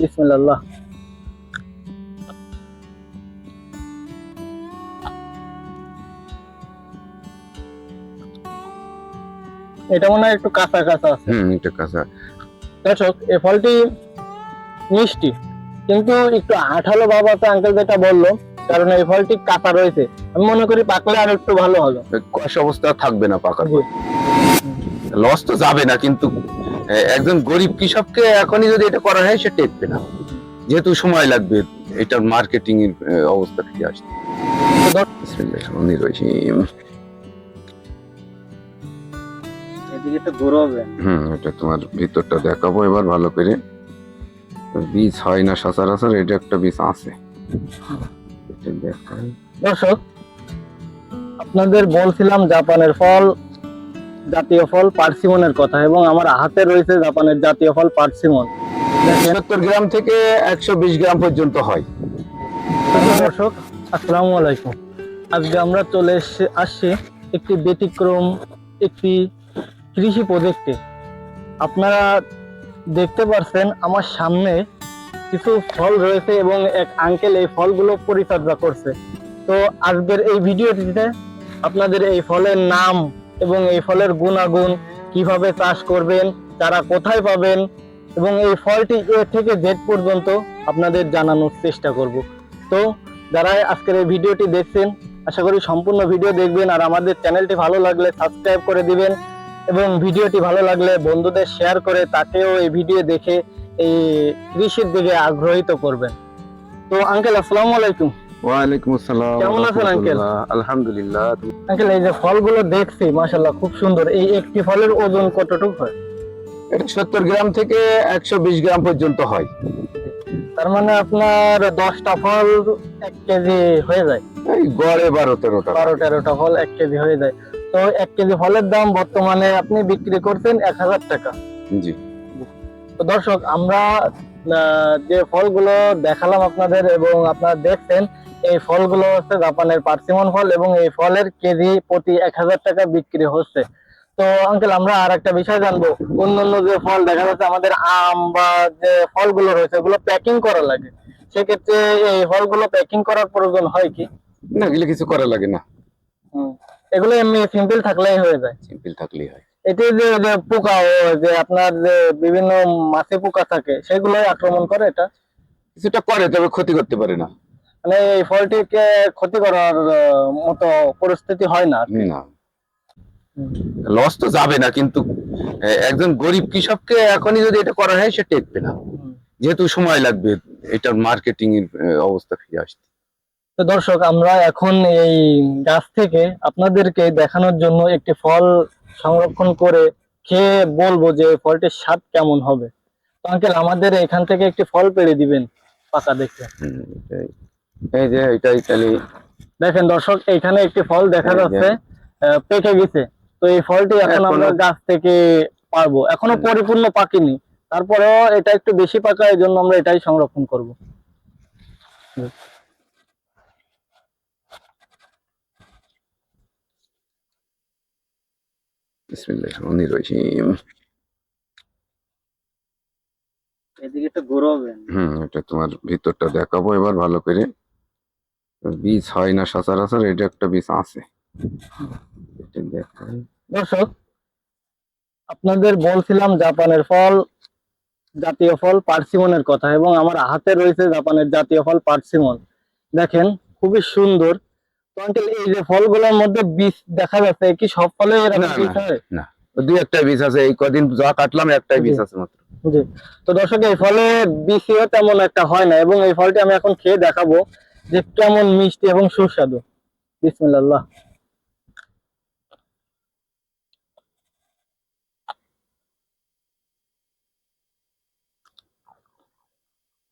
বিসমিল্লাহ। এটা মনে হয় একটু কাঁচা কাঁচা আছে। হুম এটা কাঁচা। দর্শক এই ফলটি মিষ্টি কিন্তু একটু আঠালো ভাব আছে আঙ্কেল যেটা বলল কারণ এই ফলটি কাঁচা রয়েছে। আমি মনে করি পাকলে আর একটু ভালো হবে। কষ অবস্থা থাকবে না পাকার। জি। লস তো যাবে না কিন্তু এ, একজন গরিব কৃষককে এখনই যদি এটা করা হয় সে টেকবে না। যেহেতু সময় লাগবে এটার মার্কেটিং এর অবস্থা ফিরে আসতে। হুম এটা তোমার ভিতরটা দেখাবো এবার ভালো করে। বীজ হয় না সচরাচর এটা একটা বীজ আছে। দর্শক আপনাদের বলছিলাম জাপানের ফল জাতীয় ফল পার্সিমনের কথা এবং আমার হাতে রয়েছে জাপানের জাতীয় ফল পার্সিমন। সত্তর গ্রাম থেকে একশো বিশ গ্রাম পর্যন্ত হয়। দর্শক আসসালামু আলাইকুম। আজকে আমরা চলে এসে আসছি একটি ব্যতিক্রম একটি কৃষি প্রজেক্টে। আপনারা দেখতে পাচ্ছেন আমার সামনে কিছু ফল রয়েছে এবং এক আঙ্কেল এই ফলগুলো পরিচর্যা করছে। তো আজকের এই ভিডিওটিতে আপনাদের এই ফলের নাম এবং এই ফলের গুণাগুণ কীভাবে চাষ করবেন, তারা কোথায় পাবেন এবং এই ফলটি এ থেকে জেড পর্যন্ত আপনাদের জানানোর চেষ্টা করব। তো যারা আজকের এই ভিডিওটি দেখছেন, আশা করি সম্পূর্ণ ভিডিও দেখবেন আর আমাদের চ্যানেলটি ভালো লাগলে সাবস্ক্রাইব করে দিবেন এবং ভিডিওটি ভালো লাগলে বন্ধুদের শেয়ার করে তাকেও এই ভিডিও দেখে এই কৃষির দিকে আগ্রহিত করবেন। তো আঙ্কেল, আসসালামু আলাইকুম। ওয়ালাইকুম আসসালাম কেমন আছেন, আঙ্কেল? আলহামদুলিল্লাহ। আঙ্কেল এই যে ফলগুলো দেখছি মাশাল্লাহ খুব সুন্দর। এই একটি ফলের ওজন কতটুকু হয়? এটা সত্তর গ্রাম থেকে একশো বিশ গ্রাম পর্যন্ত হয়। তার মানে আপনার দশটা ফল এক কেজি হয়ে যায়। এই গড়ে বারো তেরোটা বারো তেরোটা ফল এক কেজি হয়ে যায়। তো এক কেজি ফলের দাম বর্তমানে আপনি বিক্রি করছেন এক হাজার টাকা। জি। তো দর্শক আমরা যে ফলগুলো দেখালাম আপনাদের এবং আপনারা দেখছেন এই ফলগুলো হচ্ছে জাপানের পার্সিমন ফল এবং এই ফলের কেজি প্রতি এক হাজার টাকা বিক্রি হচ্ছে। তো আঙ্কেল আমরা আর একটা বিষয় জানব। অন্যান্য যে ফল দেখা যাচ্ছে আমাদের আম বা যে ফলগুলো রয়েছে ওগুলো প্যাকিং করা লাগে। সেক্ষেত্রে এই ফলগুলো প্যাকিং করার প্রয়োজন হয় কি? না এগুলো কিছু করা লাগে না। এগুলো এমনি সিম্পল থাকলেই হয়ে যায়। সিম্পল থাকলেই হয়। যে যে পোকা যে আপনার যে বিভিন্ন মাছে পোকা থাকে সেগুলোই আক্রমণ করে এটা? কিছুটা করে তবে ক্ষতি করতে পারে না। মানে এই ফলটিকে ক্ষতি করার মতো পরিস্থিতি হয় না না। লস তো যাবে না কিন্তু একজন গরিব কৃষককে এখনই যদি এটা করা হয় সে টেকবে না। যেহেতু সময় লাগবে এটার মার্কেটিং এর অবস্থা ফিরে আসতে। তো দর্শক আমরা এখন এই গাছ থেকে আপনাদেরকে দেখানোর জন্য একটি ফল সংরক্ষণ করে খেয়ে বলব যে ফলটির স্বাদ কেমন হবে। তো আঙ্কেল আমাদের এখান থেকে একটি ফল পেড়ে দিবেন পাকা দেখে। এই যে এটাই তাহলে দেখেন দর্শক এখানে একটি ফল দেখা যাচ্ছে পেকে গেছে। তো এই ফলটি এখন আমরা গাছ থেকে পারব। এখনও পরিপূর্ণ পাকেনি। তারপরেও এটা একটু বেশি পাকা এই জন্য আমরা এটাই সংরক্ষণ করব। এদিকে একটু ঘুরবেন হুম এটা তোমার ভিতরটা দেখাবো এবার ভালো করে। বীজ হয় না সচরাচর এটা একটা বীজ আছে। দর্শক আপনাদের বলছিলাম জাপানের ফল জাতীয় ফল পার্সিমনের কথা এবং আমার হাতে রয়েছে জাপানের জাতীয় ফল পার্সিমন। দেখেন খুবই সুন্দর। এই যে ফলগুলোর মধ্যে বীজ দেখা যাচ্ছে কি সব ফলে না, দুই একটা বীজ আছে এই কদিন যা কাটলাম একটাই বীজ আছে মাত্র। জি। তো দর্শক এই ফলে বিসিও তেমন একটা হয় না এবং এই ফলটি আমি এখন খেয়ে দেখাবো। যে কেমন মিষ্টি এবং সুস্বাদু। বিসমিল্লাহ।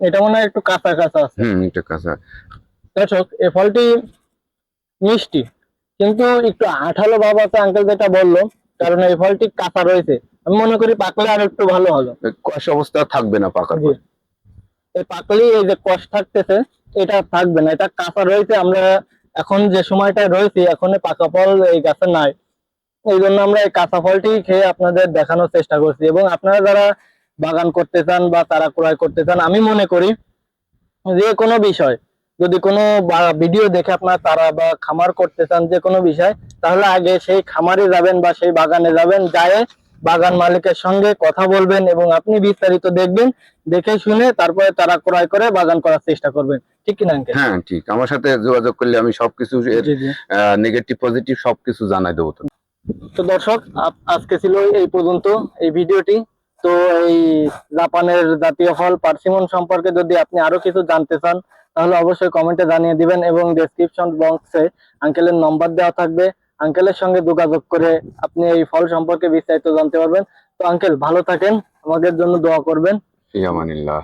এটা মনে হয় একটু কাঁচা কাঁচা আছে। হুম এটা কাঁচা। দর্শক এই ফলটি মিষ্টি কিন্তু একটু আঠালো ভাব আছে আঙ্কেল যেটা বলল কারণ এই ফলটি কাঁচা রয়েছে। আমি মনে করি পাকলে আর একটু ভালো হবে। কষ অবস্থা থাকবে না পাকার জি। এই পাকলি এই যে কষ থাকতেছে এটা থাকবে না, এটা কাঁচা রয়েছে, আমরা এখন যে সময়টা রয়েছে এখন পাকা ফল এই গাছে নাই। এই জন্য আমরা এই কাঁচা ফলটি খেয়ে আপনাদের দেখানোর চেষ্টা করছি। এবং আপনারা যারা বাগান করতে চান বা তারা ক্রয় করতে চান, আমি মনে করি যে কোনো বিষয়, যদি কোনো ভিডিও দেখে আপনার তারা বা খামার করতে চান যে কোনো বিষয়, তাহলে আগে সেই খামারে যাবেন বা সেই বাগানে যাবেন, যায় বাগান মালিকের সঙ্গে কথা বলবেন এবং আপনি বিস্তারিত দেখবেন দেখে শুনে তারপরে তারা ক্রয় করে বাগান করার চেষ্টা করবেন। ঠিক কিনা হ্যাঁ ঠিক। আমার সাথে যোগাযোগ করলে আমি সবকিছু নেগেটিভ পজিটিভ সবকিছু জানাই দেবো তো। তো দর্শক আজকে ছিল এই পর্যন্ত এই ভিডিওটি। তো এই জাপানের জাতীয় ফল পার্সিমন সম্পর্কে যদি আপনি আরও কিছু জানতে চান তাহলে অবশ্যই কমেন্টে জানিয়ে দিবেন এবং ডেসক্রিপশন বক্সে আঙ্কেলের নম্বর দেওয়া থাকবে। আঙ্কেলের সঙ্গে যোগাযোগ করে আপনি এই ফল সম্পর্কে বিস্তারিত জানতে পারবেন। তো আঙ্কেল, ভালো থাকেন। আমাদের জন্য দোয়া করবেন। ফিয়ামানিল্লাহ